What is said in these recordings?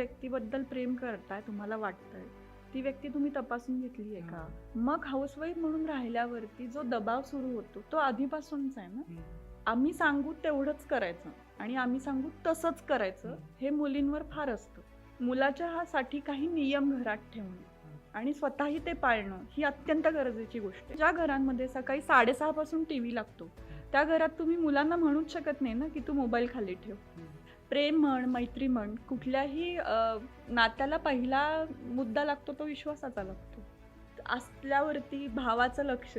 व्यक्तीबद्दल प्रेम करताय तुम्हाला वाटतंय. ती व्यक्ती तुम्ही तपासून घेतली आहे का मग हाऊसवाईफ म्हणून राहिल्यावरती जो दबाव सुरू होतो तो आधीपासूनच आहे ना? आम्ही सांगू तेवढंच करायचं आणि आम्ही सांगू तसंच करायचं हे मुलींवर फार असतं. मुलाच्या हा साठी काही नियम घरात ठेवणं आणि स्वतःही ते पाळणं ही अत्यंत गरजेची गोष्ट आहे. ज्या घरांमध्ये सकाळी साडेसहा पासून टी व्ही लागतो त्या घरात तुम्ही मुलांना म्हणूच शकत नाही ना की तू मोबाईल खाली ठेव. प्रेम म्हण मैत्री म्हण कुठल्याही नात्याला पहिला मुद्दा लागतो तो विश्वासाचा लागतो. असल्यावरती भावाचं लक्ष.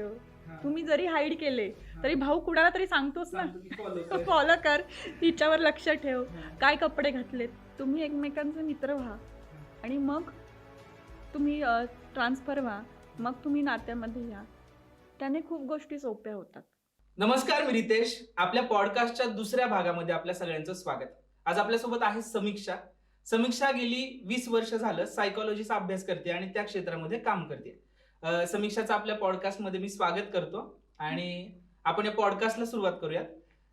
तुम्ही जरी हाईड केले तरी भाऊ कुणाला तरी सांगतोच ना? फॉलो कर. तिच्यावर लक्ष ठेव. काय कपडे घातलेत? तुम्ही एकमेकांचे मित्र व्हा. आणि मग तुम्ही ट्रान्सफर व्हा. मग तुम्ही नात्यामध्ये या. त्याने खूप गोष्टी सोप्या होतात. नमस्कार मी रितेश. आपल्या पॉडकास्टच्या दुसऱ्या भागामध्ये आपल्या सगळ्यांचं स्वागत. आज आपल्यासोबत आहे समीक्षा. समीक्षा गेली वीस वर्ष झालं सायकोलॉजीचा अभ्यास करते आणि त्या क्षेत्रामध्ये काम करते. समीक्षाचं आपल्या पॉडकास्टमध्ये मी स्वागत करतो आणि आपण या पॉडकास्टला सुरुवात करूयात.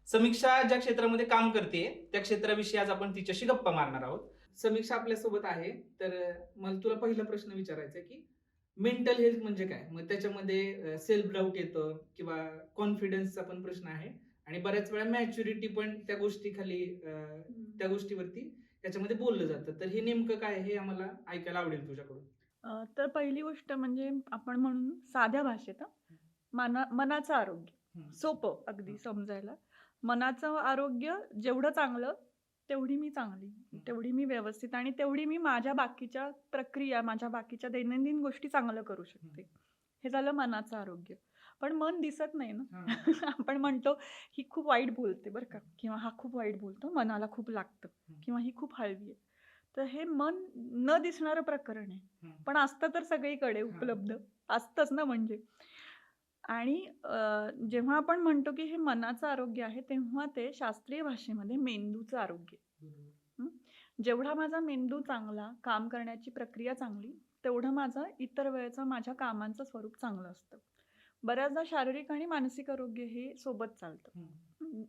समीक्षा ज्या क्षेत्रामध्ये काम करते त्या क्षेत्राविषयी आज आपण तिच्याशी गप्पा मारणार आहोत. समीक्षा आपल्यासोबत आहे तर मला तुला पहिला प्रश्न विचारायचा की मेंटल हेल्थ म्हणजे काय? मग त्याच्यामध्ये सेल्फ डाऊट येतं किंवा कॉन्फिडन्सचा पण प्रश्न आहे. आणि बऱ्याच वेळा मॅच्युरिटी पण त्या गोष्टी खाली त्या गोष्टीवरती त्याच्यामध्ये बोललं जातं. तर हे नेमकं काय हे आम्हाला ऐकायला आवडेल तुझ्याकडून. तर पहिली गोष्ट म्हणजे आपण म्हणून साध्या भाषेत मना मनाचं आरोग्य. सोपं अगदी समजायला. मनाचं आरोग्य जेवढं चांगलं तेवढी मी चांगली तेवढी मी व्यवस्थित आणि तेवढी मी माझ्या बाकीच्या प्रक्रिया माझ्या बाकीच्या दैनंदिन गोष्टी चांगलं करू शकते. हे झालं मनाचं आरोग्य. पण मन दिसत नाही ना. आपण म्हणतो ही खूप वाईट बोलते बरं का. किंवा हा खूप वाईट बोलतो मनाला खूप लागतं. किंवा ही खूप हळवी आहे. तर हे मन न दिसणारं प्रकरण आहे. पण असतं तर सगळीकडे उपलब्ध. असतंच ना म्हणजे. आणि जेव्हा आपण म्हणतो की हे मनाचं आरोग्य आहे तेव्हा ते शास्त्रीय भाषेमध्ये मेंदूचं आरोग्य. जेवढा माझा मेंदू चांगला काम करण्याची प्रक्रिया चांगली तेवढं माझं इतर वेळेचं माझ्या कामांचं स्वरूप चांगलं असतं. बऱ्याचदा शारीरिक आणि मानसिक आरोग्य हे सोबत चालतं.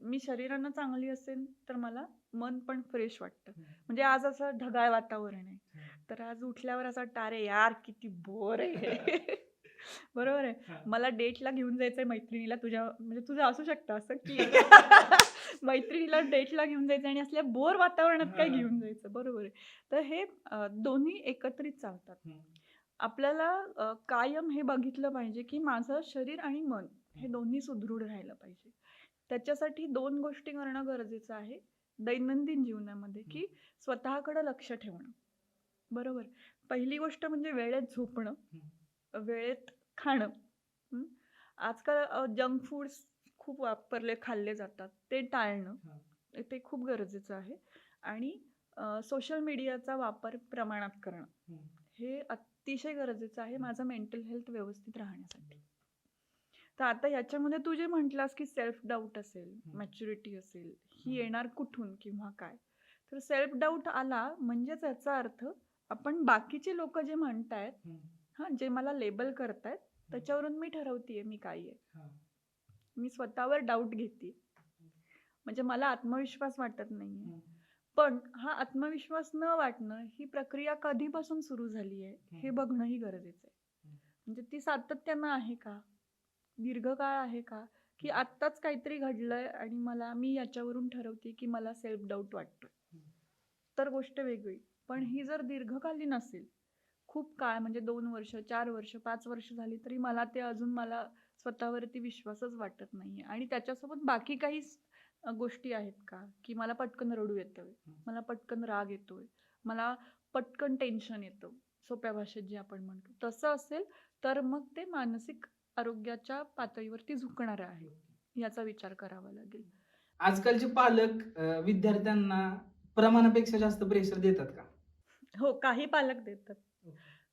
मी शरीरानं चांगली असेल तर मला मन पण फ्रेश वाटतं. म्हणजे आज असं ढगाळ वातावरण आहे. तर आज उठल्यावर असं वाटतं अरे यार किती बोर आहे. हे." बरोबर आहे. मला डेटला घेऊन जायचंय मैत्रिणीला तुझ्या म्हणजे तुझं असू शकतं असं की मैत्रिणीला डेटला घेऊन जायचं आणि असल्या बोर वातावरणात काय. घेऊन जायचं. बरोबर आहे. तर हे दोन्ही एकत्रित चालतात. आपल्याला कायम हे बघितलं पाहिजे की माझं शरीर आणि मन हे दोन्ही सुदृढ राहिलं पाहिजे. त्याच्यासाठी दोन गोष्टी करणं गरजेचं आहे दैनंदिन जीवनामध्ये की स्वतःकडे लक्ष ठेवणं. बरोबर? पहिली गोष्ट म्हणजे वेळेत झोपणं वेळेत खाणं? आजकाल जंक फूड्स खूप वापरले खाल्ले जातात. ते टाळणं ते खूप गरजेचं आहे. आणि सोशल मीडियाचा वापर प्रमाणात करणं. हे अतिशय गरजेचं आहे माझं मेंटल हेल्थ व्यवस्थित राहण्यासाठी. तर आता याच्यामध्ये तू जे म्हटलास की सेल्फ डाऊट असेल. मॅच्युरिटी असेल ही. येणार कुठून किंवा काय? तर सेल्फ डाऊट आला म्हणजेच याचा अर्थ आपण बाकीचे लोक जे म्हणतायत हां. जे मला लेबल करतायत त्याच्यावरून मी ठरवतीये मी काय आहे? मी स्वतःवर डाऊट घेते म्हणजे मला आत्मविश्वास वाटत नाहीये. पण हा आत्मविश्वास न वाटणं ही प्रक्रिया कधीपासून सुरू झाली आहे हे. बघणंही गरजेचं आहे. म्हणजे ती सातत्यानं आहे का दीर्घकाळ आहे का की. आत्ताच काहीतरी घडलंय आणि मला मी याच्यावरून ठरवते की मला सेल्फ डाऊट वाटतोय. तर गोष्ट वेगळी पण ही जर दीर्घकालीन असेल खूप काळ म्हणजे दोन वर्ष चार वर्ष पाच वर्ष झाली तरी मला ते अजून मला स्वतःवरती विश्वासच वाटत नाहीये आणि त्याच्यासोबत बाकी काही गोष्टी आहेत का? की मला पटकन रडू येतोय हम्म. मला पटकन राग येतोय मला पटकन टेन्शन येतं सोप्या भाषेत जे आपण म्हणतो. तसं असेल तर मग ते मानसिक आरोग्याच्या पातळीवरती झुकणारं आहे याचा विचार करावा लागेल. आजकालचे पालक विद्यार्थ्यांना प्रमाणापेक्षा जास्त प्रेशर देतात का? हो काही पालक देतात.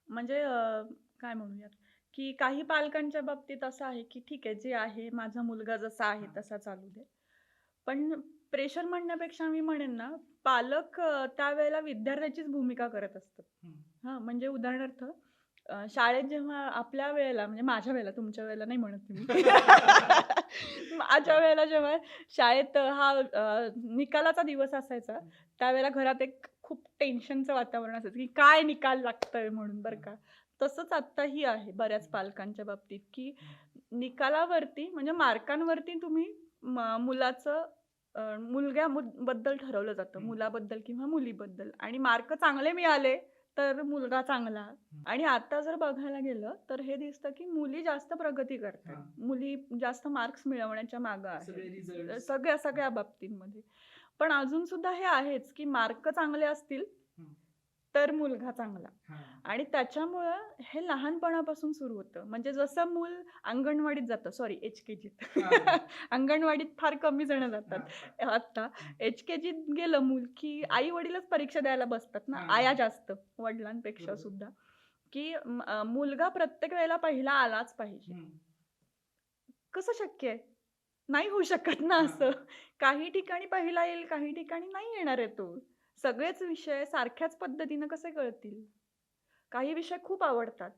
म्हणजे अं, काय म्हणूयात? की काही पालकांच्या बाबतीत असं आहे की ठीक आहे जे आहे माझा मुलगा जसा आहे हा. तसा चालू दे. पण प्रेशर म्हणण्यापेक्षा मी म्हणेन ना पालक त्यावेळेला विद्यार्थ्याचीच भूमिका करत असतात. हां. म्हणजे उदाहरणार्थ शाळेत जेव्हा आपल्या वेळेला म्हणजे माझ्या वेळेला तुमच्या वेळेला नाही म्हणत मी. माझ्या वेळेला जेव्हा शाळेत हा निकालाचा दिवस असायचा त्यावेळेला घरात एक खूप टेन्शनचं वातावरण असायचं की काय निकाल लागतोय म्हणून बरं का. तसंच आत्ताही आहे बऱ्याच पालकांच्या बाबतीत की निकालावरती म्हणजे मार्कांवरती तुम्ही मुलाचं मुलग्या बद्दल ठरवलं जातं. मुलाबद्दल किंवा मुलीबद्दल. आणि मार्क चांगले मिळाले तर मुलगा चांगला. आणि आता जर बघायला गेलं तर हे दिसतं की मुली जास्त प्रगती करतात. मुली जास्त मार्क्स मिळवण्याच्या मागं आहेत. रिझल्ट सगळ्या सगळ्या बाबतींमध्ये. पण अजून सुद्धा हे आहेच की मार्क चांगले असतील. तर मुलगा चांगला. आणि त्याच्यामुळं हे लहानपणापासून सुरू होतं. म्हणजे जसं मूल अंगणवाडीत जातं सॉरी एच के जीत अंगणवाडीत फार कमी जण जातात. आता एच के जीत गेलं मूल की आई वडीलच परीक्षा द्यायला बसतात ना. आया जास्त वडिलांपेक्षा. सुद्धा. की मुलगा प्रत्येक वेळेला पहिला आलाच पाहिजे. कसं शक्य आहे? नाही होऊ शकत ना. असं. काही ठिकाणी पहिला येईल काही ठिकाणी नाही येणार आहे तो. सगळेच विषय सारख्याच पद्धतीनं कसे कळतील? काही विषय खूप आवडतात.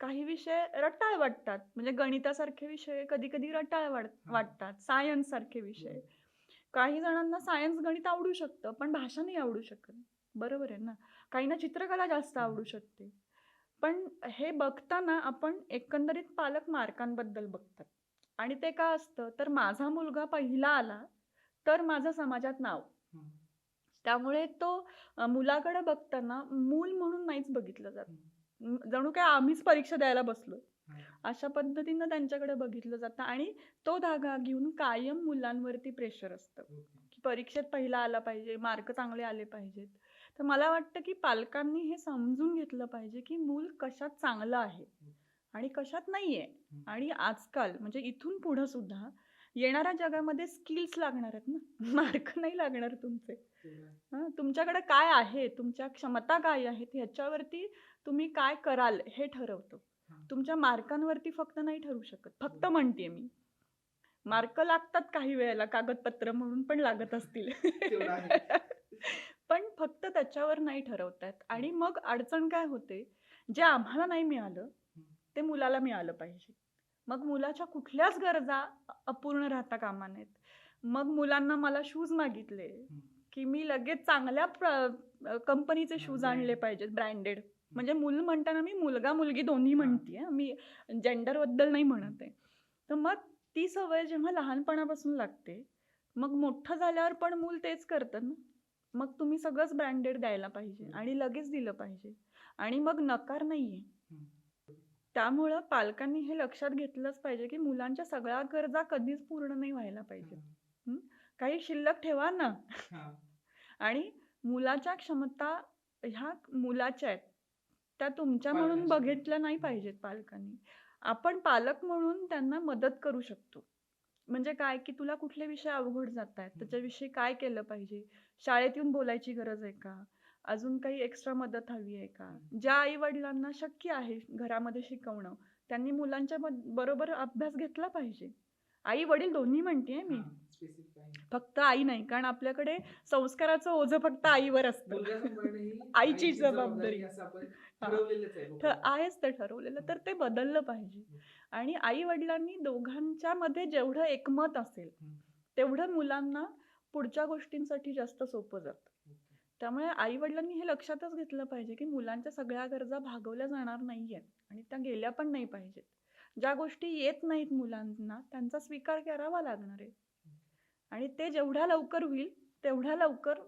काही विषय रटाळ वाटतात. म्हणजे गणितासारखे विषय कधी कधी रटाळ वाट. वाटतात. सायन्स सारखे विषय काही जणांना सायन्स गणित आवडू शकतं पण भाषा नाही आवडू शकत. बरोबर आहे ना? काहींना चित्रकला जास्त. आवडू शकते. पण हे बघताना आपण एकंदरीत पालक मार्कांबद्दल बघतात. आणि ते का असतं? तर माझा मुलगा पहिला आला तर माझं समाजात नाव. त्यामुळे तो मुलाकडे बघताना मूल म्हणून नाहीच बघितलं जात. जणू काय आम्हीच परीक्षा द्यायला बसलो अशा पद्धतीनं त्यांच्याकडे बघितलं जातं आणि तो धागा घेऊन कायम मुलांवरती प्रेशर असतं. की? परीक्षेत पहिला आला पाहिजे मार्क चांगले आले पाहिजेत. तर मला वाटतं की पालकांनी हे समजून घेतलं पाहिजे की मूल कशात चांगलं आहे आणि कशात नाही आहे आणि आजकाल म्हणजे इथून पुढं सुद्धा येणाऱ्या जगामध्ये स्किल्स लागणार आहेत ना? मार्क नाही लागणार तुमचे. हं, तुमच्याकडे काय आहे? तुमच्या क्षमता काय आहेत? ह्याच्यावरती तुम्ही काय कराल हे ठरवतो. तुमच्या मार्कांवरती फक्त नाही ठरू शकत. फक्त. म्हणते मी. मार्क लागतात काही वेळेला कागदपत्र म्हणून पण लागत असतील. पण फक्त त्याच्यावर नाही ठरवतात. आणि मग अडचण काय होते? जे आम्हाला नाही मिळालं ते मुलाला मिळालं पाहिजे. मग मुलाच्या कुठल्याच गरजा अपूर्ण राहता कामा नयेत. मग मुलांना मला शूज मागितले की मी लगेच चांगल्या कंपनीचे शूज brand. आणले पाहिजेत ब्रँडेड म्हणजे मूल म्हणताना मी मुलगा मुलगी दोन्ही म्हणते मी जेंडरबद्दल नाही म्हणत आहे. तर मग ती सवय जेव्हा लहानपणापासून लागते मग मोठं झाल्यावर पण मूल तेच करतं ना. मग तुम्ही सगळंच ब्रँडेड द्यायला पाहिजे आणि लगेच दिलं पाहिजे. आणि मग नकार नाहीये. त्यामुळं पालकांनी हे लक्षात घेतलंच पाहिजे की मुलांच्या सगळ्या गरजा कधीच पूर्ण नाही व्हायला पाहिजे काही शिल्लक ठेवा ना. आणि मुलाच्या क्षमता ह्या मुलाच्या आहेत. त्या तुमच्या म्हणून. बघितल्या नाही पाहिजेत पालकांनी. आपण पालक म्हणून त्यांना मदत करू शकतो. म्हणजे काय की तुला कुठले विषय अवघड जात आहेत त्याच्याविषयी काय केलं पाहिजे? शाळेत येऊन बोलायची गरज आहे का? अजून काही एक्स्ट्रा मदत हवी आहे का? ज्या आई वडिलांना शक्य आहे घरामध्ये शिकवणं त्यांनी मुलांच्या बरोबर अभ्यास घेतला पाहिजे. आई वडील दोन्ही म्हणते मी. फक्त आई नाही कारण आपल्याकडे संस्काराचं ओझं फक्त आईवर असतं. आईची जबाबदारी. आहेच ते ठरवलेलं तर ते बदललं पाहिजे. आणि आई वडिलांनी दोघांच्या मध्ये जेवढं एकमत असेल. तेवढं मुलांना पुढच्या गोष्टींसाठी जास्त सोपं जातं. त्यामुळे आई वडिलांनी हे लक्षातच घेतलं पाहिजे की मुलांच्या सगळ्या गरजा भागवल्या जाणार नाहीयेत आणि त्या गेल्या पण नाही पाहिजेत. ज्या गोष्टी येत नाहीत मुलांना त्यांचा स्वीकार करावा लागणार आहे. आणि ते जेवढ्या लवकर होईल तेवढ्या लवकर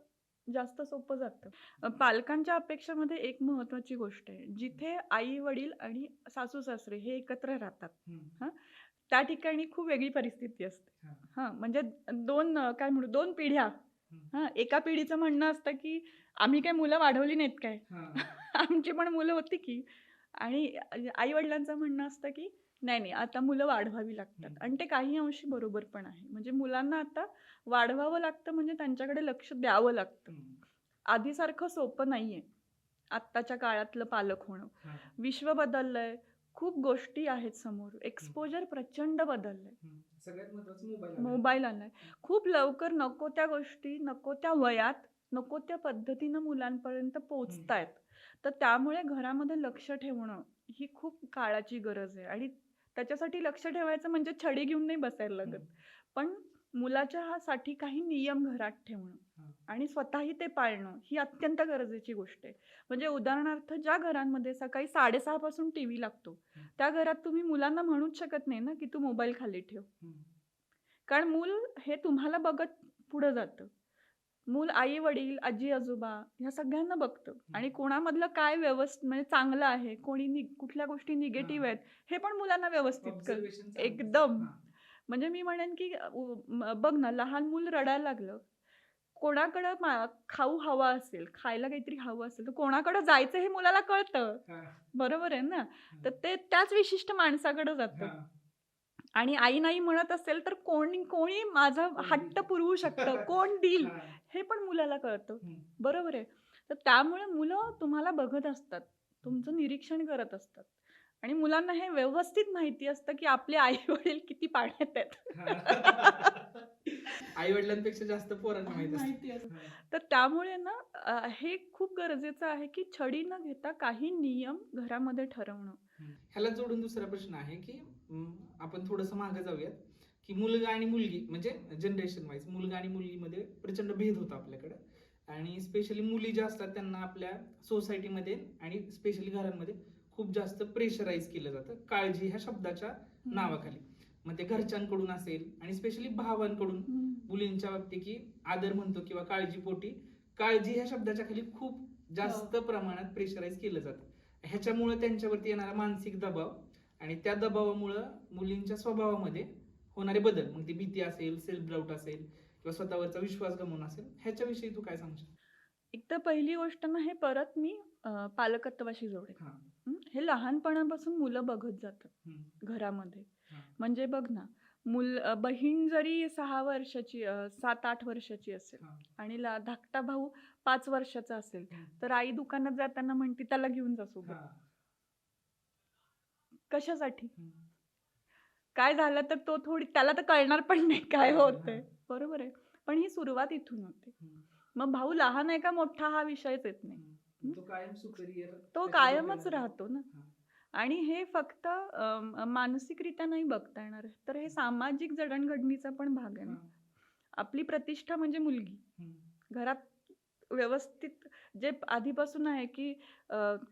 जास्त सोपं जातं. पालकांच्या अपेक्षेमध्ये एक महत्वाची गोष्ट आहे. जिथे आई वडील आणि सासू सासरे हे एकत्र राहतात त्या ठिकाणी खूप वेगळी परिस्थिती असते. हा म्हणजे दोन काय म्हणू दोन पिढ्या हा. एका पिढीचं म्हणणं असतं की आम्ही काय मुलं वाढवली नाहीत काय? आमची पण मुलं होती की. आणि आई वडिलांचं म्हणणं असतं की नाही नाही आता मुलं वाढवावी लागतात. आणि ते काही अंशी बरोबर पण आहे. म्हणजे मुलांना आता वाढवावं लागतं म्हणजे त्यांच्याकडे लक्ष द्यावं लागतं. आधीसारखं सोपं नाहीये. आत्ताच्या काळातलं पालक होणं. विश्व बदललंय. खूप गोष्टी आहेत समोर. एक्सपोजर प्रचंड बदललंय. सगळ्यात महत्वाचं मोबाईल मोबाईल आलाय खूप लवकर नको त्या गोष्टी नको त्या वयात नको त्या पद्धतीनं मुलांपर्यंत पोहोचतायत. तर त्यामुळे घरामध्ये लक्ष ठेवणं ही खूप काळाची गरज आहे. आणि त्याच्यासाठी लक्ष ठेवायचं म्हणजे छडी घेऊन नाही बसायला लागत. पण मुलाच्या हा साठी काही नियम घरात ठेवणं. आणि स्वतःही ते पाळणं ही अत्यंत गरजेची गोष्ट आहे म्हणजे उदाहरणार्थ ज्या घरांमध्ये सकाळी साडेसहा पासून टी व्ही लागतो. त्या घरात तुम्ही मुलांना म्हणूच शकत नाही ना की तू मोबाईल खाली ठेव. कारण मूल हे तुम्हाला बघत पुढं जातं मूल आई वडील आजी आजोबा ह्या सगळ्यांना बघतं आणि कोणामधलं काय व्यवस्थित म्हणजे चांगलं आहे कोणी कुठल्या गोष्टी निगेटिव्ह. आहेत हे पण मुलांना व्यवस्थित चांगलं एकदम. म्हणजे मी म्हणेन की बघ ना लहान मूल रडायला लागलं. कोणाकडं खाऊ हवा असेल खायला काहीतरी हवं असेल तर कोणाकडं जायचं हे मुलाला कळतं. बरोबर आहे ना? तर ते त्याच विशिष्ट माणसाकडे जातं. आणि आई नाही म्हणत असेल तर कोणी कोणी माझा हट्ट? पुरवू शकतं. कोण देईल? हा. पण मुलाला कळतं. बरोबर आहे. तर त्यामुळे मुलं तुम्हाला बघत असतात. तुमचं निरीक्षण करत असतात. आणि मुलांना हे व्यवस्थित माहिती असतं की आपले आई वडील किती पाण्यात आहेत. आई वडिलांपेक्षा जास्त पोरांना माहीत असतं. तर त्यामुळे ना हे खूप गरजेचं आहे की छडी न घेता काही नियम घरामध्ये ठरवणं. ह्याला जोडून दुसरा प्रश्न आहे की आपण थोडस मागे जाऊयात की मुलगा आणि मुलगी म्हणजे जनरेशन वाईज मुलगा आणि मुलगीमध्ये प्रचंड भेद होता आपल्याकडे. आणि स्पेशली मुली ज्या असतात त्यांना आपल्या सोसायटीमध्ये आणि स्पेशली घरांमध्ये खूप जास्त प्रेशराईज केलं जातं. काळजी ह्या शब्दाच्या नावाखाली. मग ते घरच्यांकडून असेल आणि स्पेशली भावांकडून. मुलींच्या बाबतीत की आदर म्हणतो किंवा काळजीपोटी काळजी ह्या शब्दाच्या खाली खूप जास्त प्रमाणात प्रेशराईज केलं जातं. ह्याच्यामुळे त्यांच्यावरती येणारा मानसिक दबाव आणि त्या दबावामुळं मुलींच्या स्वभावामध्ये होणारे बदल. मग ती भीती असेल सेल्फ डाऊट असेल किंवा स्वतःवरचा विश्वास गमावून असेल ह्याच्याविषयी तू काय सांगशील? एक तर पहिली गोष्ट ना हे परत मी पालकत्वाशी जोडेल हा. लहानपणापासून मुलं बघत जातात. घरामध्ये हा. म्हणजे बघ ना मुल अ, बहीण जरी सहा वर्षाची अ, सात आठ वर्षाची असेल हा. आणि ला धाकटा भाऊ पाच वर्षाचा असेल. तर आई दुकानात जाताना म्हणते त्याला घेऊन जा सोबत हा. कशासाठी. काय झालं तर तो थोडी त्याला तर कळणार पण नाही काय हा, होतंय हा. बरोबर आहे पण ही सुरुवात इथून होते. मग भाऊ लहान आहे का मोठा हा विषयच येत नाही. तो कायम सुपेरियर तो कायमच राहतो ना. आणि हे फक्त मानसिकरित्या नाही बघता येणार. तर हे सामाजिक जडणघडणीचा पण भाग आहे ना. आपली प्रतिष्ठा म्हणजे मुलगी. घरात व्यवस्थित जे आधीपासून आहे की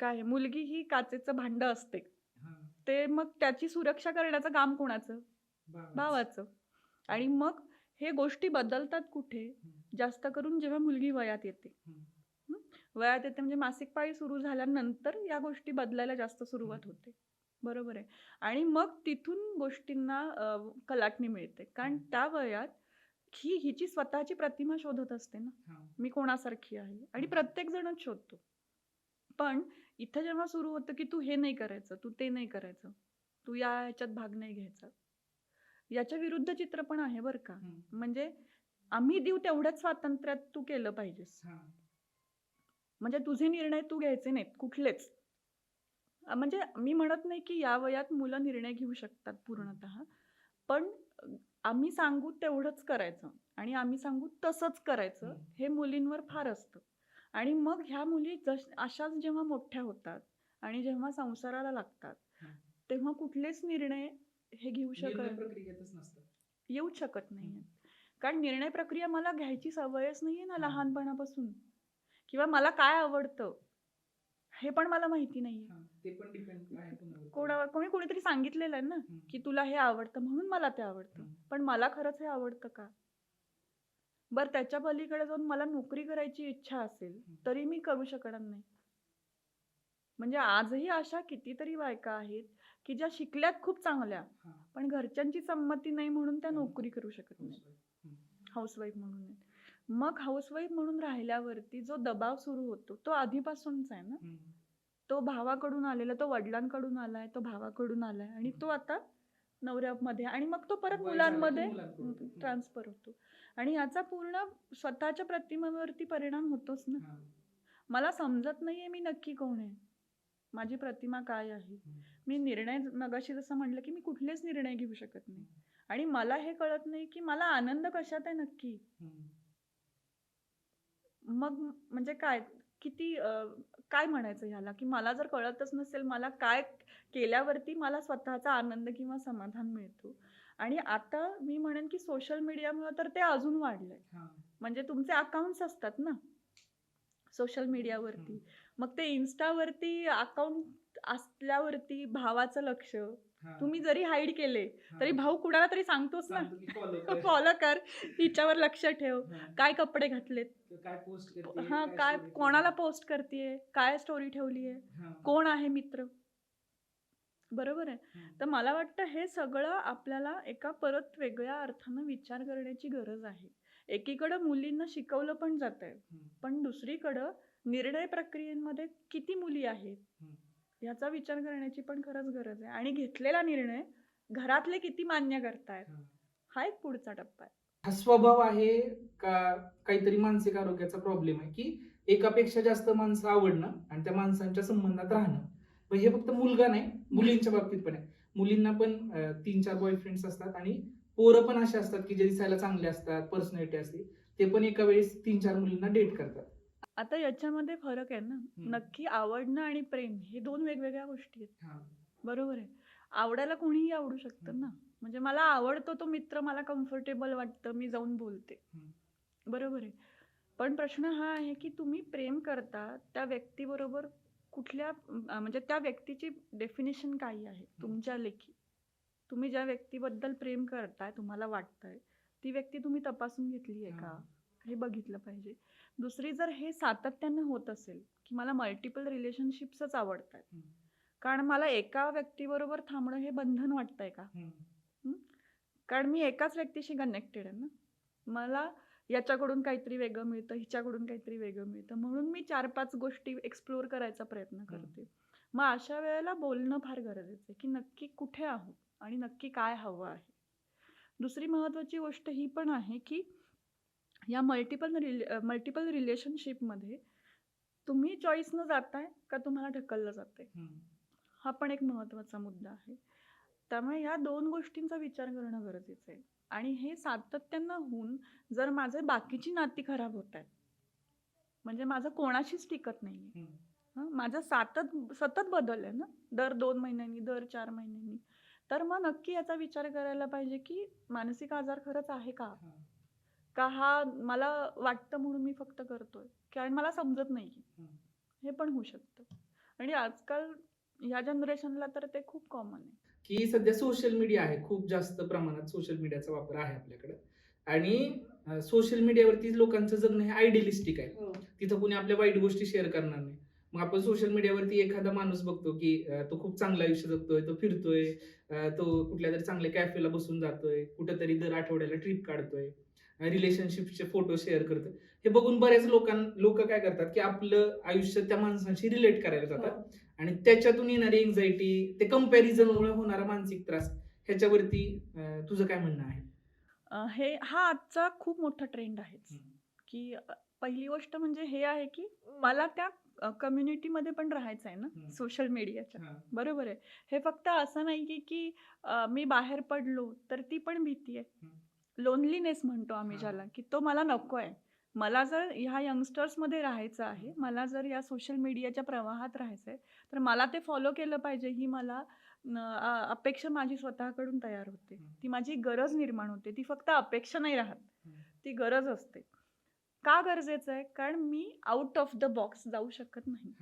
काय मुलगी ही काचेचं भांड असते. ते मग त्याची सुरक्षा करण्याचं काम कोणाचं? भावाचं. आणि मग हे गोष्टी बदलतात कुठे? जास्त करून जेव्हा मुलगी वयात येते? वयात येते म्हणजे मासिक पाळी सुरू झाल्यानंतर या गोष्टी बदलायला जास्त सुरुवात होते. बरोबर आहे. आणि मग तिथून गोष्टींना कलाटणी मिळते. कारण. त्या वयात ही हिची स्वतःची प्रतिमा शोधत असते ना. मी कोणासारखी आहे? आणि. प्रत्येक जणच शोधतो. पण इथं जेव्हा सुरू होतं की तू हे नाही करायचं तू ते नाही करायचं तू या ह्याच्यात भाग नाही घ्यायचा. याच्या विरुद्ध चित्र पण आहे बरं का. म्हणजे आम्ही देऊ तेवढ्याच स्वातंत्र्यात तू केलं पाहिजेस. म्हणजे तुझे निर्णय तू घ्यायचे नाहीत कुठलेच. म्हणजे मी म्हणत नाही की या वयात मुलं निर्णय घेऊ शकतात पूर्णतः पण आम्ही सांगू तेवढंच करायचं आणि आम्ही सांगू तसंच करायचं. हे मुलींवर फार असतं. आणि मग ह्या मुली जश अशाच जेव्हा मोठ्या होतात आणि जेव्हा संसाराला लागतात. तेव्हा कुठलेच निर्णय हे घेऊ शकत प्रक्रियेतच येऊच शकत नाही कारण निर्णय प्रक्रिया मला घ्यायची सवयच नाहीये ना. लहानपणापासून. किंवा मला काय आवडतं हे पण मला माहिती नाहीये. कोणा कोणी कोणीतरी सांगितलेलं आहे ना. की तुला हे आवडतं म्हणून मला ते आवडतं. पण मला खरंच हे आवडतं का बरं त्याच्या पलीकडे जाऊन मला नोकरी करायची इच्छा असेल. तरी मी करू शकणार नाही म्हणजे आजही अशा कितीतरी बायका आहेत की ज्या शिकल्यात खूप चांगल्या. पण घरच्यांची संमती नाही म्हणून त्या. नोकरी करू शकत नाही. हाऊसवाईफ म्हणून. मग हाऊसवाईफ म्हणून राहिल्यावरती जो दबाव सुरू होतो तो आधीपासूनच आहे ना. तो भावाकडून आलेला तो वडिलांकडून आलाय तो भावाकडून आलाय आणि तो आता नवऱ्यामध्ये आणि मग तो परत मुलांमध्ये. ट्रान्सफर होतो आणि याचा पूर्ण स्वतःच्या प्रतिमेवरती परिणाम होतोच ना. मला समजत नाहीये मी नक्की कोण आहे माझी प्रतिमा काय आहे. मी निर्णय मगाशी जसं म्हटलं की मी कुठलेच निर्णय घेऊ शकत नाही आणि मला हे कळत नाही की मला आनंद कशात आहे नक्की. मग म्हणजे काय किती काय म्हणायचं ह्याला? की मला जर कळतच नसेल मला काय केल्यावरती मला स्वतःचा आनंद किंवा समाधान मिळतो. आणि आता मी म्हणेन की सोशल मीडियामुळे तर ते अजून वाढलंय. म्हणजे तुमचे अकाउंट्स असतात ना? सोशल मीडियावरती. मग ते इन्स्टावरती अकाउंट असल्यावरती भावाचं लक्ष. तुम्ही जरी हाईड केले. तरी भाऊ कुणाला तरी सांगतोच ना. फॉलो कर. हिच्यावर लक्ष ठेव. काय कपडे घातलेत? काय पोस्ट हा काय कोणाला पोस्ट करतेय? काय स्टोरी ठेवलीये? कोण आहे मित्र? बरोबर आहे? तर मला वाटतं हे सगळं आपल्याला एका परत वेगळ्या अर्थानं विचार करण्याची गरज आहे. एकीकडं मुलींना शिकवलं पण जात आहे पण दुसरीकडं निर्णय प्रक्रियेमध्ये किती मुली आहेत. ह्याचा विचार करण्याची पण खरंच गरज आहे. आणि घेतलेला निर्णय घरातले किती मान्य करतायत हा एक पुढचा टप्पा आहे. हा स्वभाव आहे का काहीतरी मानसिक आरोग्याचा प्रॉब्लेम आहे की एकापेक्षा जास्त माणसं आवडणं आणि त्या माणसांच्या संबंधात राहणं. हे फक्त मुलगा नाही मुलींच्या बाबतीत पण आहे. मुलींना पण तीन चार बॉयफ्रेंड्स असतात आणि पोरं पण असे असतात की जे दिसायला चांगले असतात पर्सनॅलिटी असते ते पण एका वेळेस तीन चार मुलींना डेट करतात. आता याच्यामध्ये फरक आहे ना. नक्की आवडणं आणि प्रेम हे दोन वेगवेगळ्या गोष्टी आहेत. बरोबर आहे. आवडायला कोणीही आवडू शकतं ना. म्हणजे मला आवडतो तो मित्र मला कम्फर्टेबल वाटतं मी जाऊन बोलते. बरोबर आहे. पण प्रश्न हा आहे की तुम्ही प्रेम करता त्या व्यक्तीबरोबर कुठल्या म्हणजे त्या व्यक्तीची डेफिनेशन काय आहे तुमच्या लेखी? तुम्ही ज्या व्यक्तीबद्दल प्रेम करताय तुम्हाला वाटतंय ती व्यक्ती तुम्ही तपासून घेतली आहे का. हे बघितलं पाहिजे. दुसरी जर हे सातत्यानं होत असेल की मला मल्टिपल रिलेशनशिप्सच आवडत आहेत हम्म. कारण मला एका व्यक्तीबरोबर थांबणं हे बंधन वाटतंय का? कारण मी एकाच व्यक्तीशी कनेक्टेड आहे ना. मला याच्याकडून काहीतरी वेगळं मिळतं हिच्याकडून काहीतरी वेगळं मिळतं म्हणून मी चार पाच गोष्टी एक्सप्लोअर करायचा प्रयत्न करते. मग अशा वेळेला बोलणं फार गरजेचं आहे की नक्की कुठे आहोत आणि नक्की काय हवं आहे. दुसरी महत्त्वाची गोष्ट ही पण आहे की या मल्टिपल रिले मल्टिपल रिलेशनशिपमध्ये तुम्ही चॉईसनं जाताय का तुम्हाला ढकललं जातंय? हा पण एक महत्त्वाचा मुद्दा आहे. त्यामुळे ह्या दोन गोष्टींचा विचार करणं गरजेचं आहे. आणि हे सातत्यानं होऊन जर माझे बाकीची नाती खराब होत आहेत म्हणजे माझं कोणाशीच टिकत नाही हं, माझं सातत सतत बदल आहे ना? दर दोन महिन्यांनी दर चार महिन्यांनी. तर मग नक्की याचा विचार करायला पाहिजे की मानसिक आजार खरंच आहे का? का हा मला वाटतं म्हणून मी फक्त करतोय? कारण मला समजत नाही हं. हे पण होऊ शकतं. आणि आजकाल ह्या जनरेशनला तर ते खूप कॉमन आहे. की सध्या सोशल मीडिया आहे. खूप जास्त प्रमाणात सोशल मीडियाचा वापर आहे आपल्याकडे. आणि सोशल मीडियावरती लोकांचं जगणं हे आयडियलिस्टिक आहे. तिथं कोणी आपल्या वाईट गोष्टी शेअर करणार नाही. मग आपण सोशल मीडियावरती एखादा माणूस बघतो की तो खूप चांगलं आयुष्य जगतोय तो फिरतोय तो कुठल्या तरी चांगल्या कॅफेला बसून जातोय कुठेतरी दर आठवड्याला ट्रिप काढतोय. रिलेशनशिपचे फोटो शेअर करतोय हे बघून बऱ्याच लोकां लोक काय करतात की आपलं आयुष्य त्या माणसांशी रिलेट करायला जातात. आणि त्याच्यातून येणारी एन्झायटी ते कम्पॅरिझनमुळे होणारा मानसिक त्रास ह्याच्यावरती तुझं काय म्हणणं आहे? हे हा आजचा खूप मोठा ट्रेंड आहे. की पहिली गोष्ट म्हणजे हे आहे की मला त्या कम्युनिटीमध्ये पण राहायचं आहे ना. सोशल मीडियाच्या बरोबर आहे. हे फक्त असं नाही की मी बाहेर पडलो तर ती पण भीती आहे. लोनलीनेस म्हणतो आम्ही. ज्याला की तो मला नको आहे. मला जर ह्या यंगस्टर्समध्ये राहायचं आहे मला जर या सोशल मीडियाच्या प्रवाहात राहायचं आहे तर मला ते फॉलो केलं पाहिजे ही मला अपेक्षा माझी स्वतःकडून तयार होते. ती माझी गरज निर्माण होते. ती फक्त अपेक्षा नाही राहत. ती गरज असते. का गरजेचं आहे? कारण मी आउट ऑफ द बॉक्स जाऊ शकत नाही.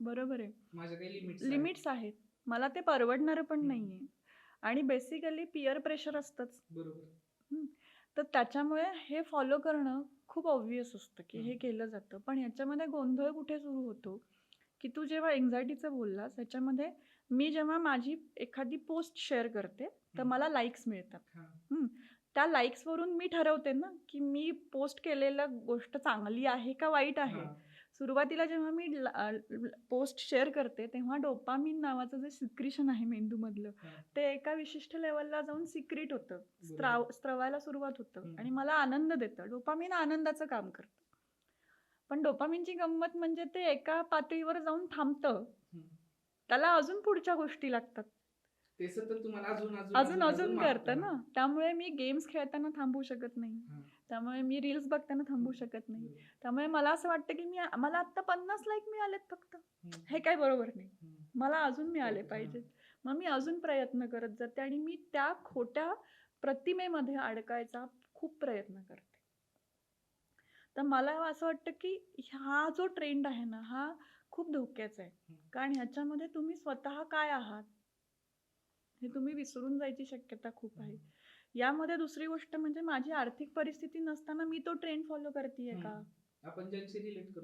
बरोबर आहे. लिमिट्स आहेत. मला ते परवडणारं पण हम्म. नाही आहे आणि बेसिकली पिअर प्रेशर असतंच. बरोबर. तर त्याच्यामुळे हे फॉलो करणं खूप ऑब्वियस असतं की हे. केलं जातं पण ह्याच्यामध्ये गोंधळ कुठे सुरू होतो की तू जेव्हा एन्झायटीचं बोललास ह्याच्यामध्ये मी जेव्हा माझी एखादी पोस्ट शेअर करते तर. मला लाईक्स मिळतात. त्या लाईक्सवरून मी ठरवते ना की मी पोस्ट केलेलं गोष्ट चांगली आहे का वाईट आहे. सुरुवातीला जेव्हा मी पोस्ट शेअर करते तेव्हा डोपामिन नावाचं जे सिक्रिशन आहे मेंदूमधलं. ते एका विशिष्ट लेवलला जाऊन सिक्रिट होतं स्त्राव स्त्रवायला सुरुवात होतं. आणि मला आनंद देतं डोपामिन आनंदाचं काम करतं पण डोपामिनची गंमत म्हणजे ते एका पातळीवर जाऊन थांबतं. त्याला अजून पुढच्या गोष्टी लागतात अजून अजून. करतं ना त्यामुळे मी गेम्स खेळताना थांबू शकत नाही. त्यामुळे मी रील्स बघताना थांबू शकत नाही. त्यामुळे मला असं वाटतं की मी मला आत्ता पन्नास लाईक मिळालेत फक्त. हे काय बरोबर नाही. मला अजून मिळाले. पाहिजेत. मग मी अजून प्रयत्न करत जाते आणि मी त्या खोट्या प्रतिमेमध्ये अडकायचा खूप प्रयत्न करते. तर मला असं वाटतं की हा जो ट्रेंड आहे ना हा खूप धोक्याचा आहे. कारण ह्याच्यामध्ये तुम्ही स्वतः काय आहात हे तुम्ही विसरून जायची शक्यता खूप आहे. यामध्ये दुसरी गोष्ट म्हणजे माझी आर्थिक परिस्थिती नसताना मी तो ट्रेंड फॉलो करते का? आपण ज्यांशी रिलेट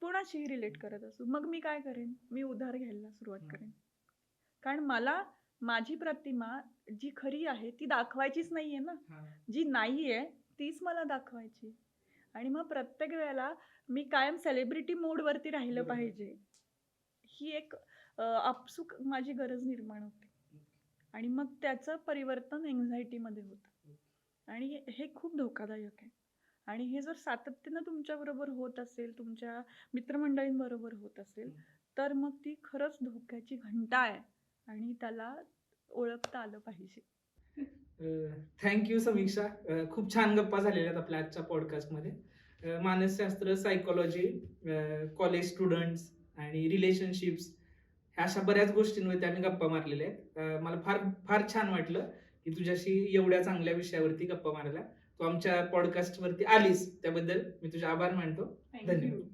कोणाशीही रिलेट करत असू? मग मी काय करेन? मी उधार घ्यायला सुरुवात. करेन. कारण मला माझी प्रतिमा जी खरी आहे ती दाखवायचीच नाहीये ना. जी नाहीये तीच मला दाखवायची. आणि मग प्रत्येक वेळेला मी कायम सेलिब्रिटी मोडवरती राहिलं. पाहिजे. ही एक आपसूक माझी गरज निर्माण होते. आणि मग त्याचं परिवर्तन एन्झायटीमध्ये होतं. आणि हे- खूप धोकादायक आहे. आणि हे जर सातत्यानं तुमच्याबरोबर होत असेल तुमच्या मित्रमंडळींबरोबर होत असेल. तर मग ती खरंच धोक्याची घंटा आहे आणि त्याला ओळखता आलं पाहिजे. Thank you Samiksha. खूप छान गप्पा झालेल्या आहेत आपल्या आजच्या पॉडकास्टमध्ये मानसशास्त्र सायकोलॉजी कॉलेज स्टुडंट्स आणि रिलेशनशिप्स अशा बऱ्याच गोष्टींवरती आम्ही गप्पा मारलेल्या आहेत. मला फार फार छान वाटलं की तुझ्याशी एवढ्या चांगल्या विषयावरती गप्पा मारायला. तू आमच्या पॉडकास्टवरती आलीस त्याबद्दल मी तुझे आभार मानतो. धन्यवाद.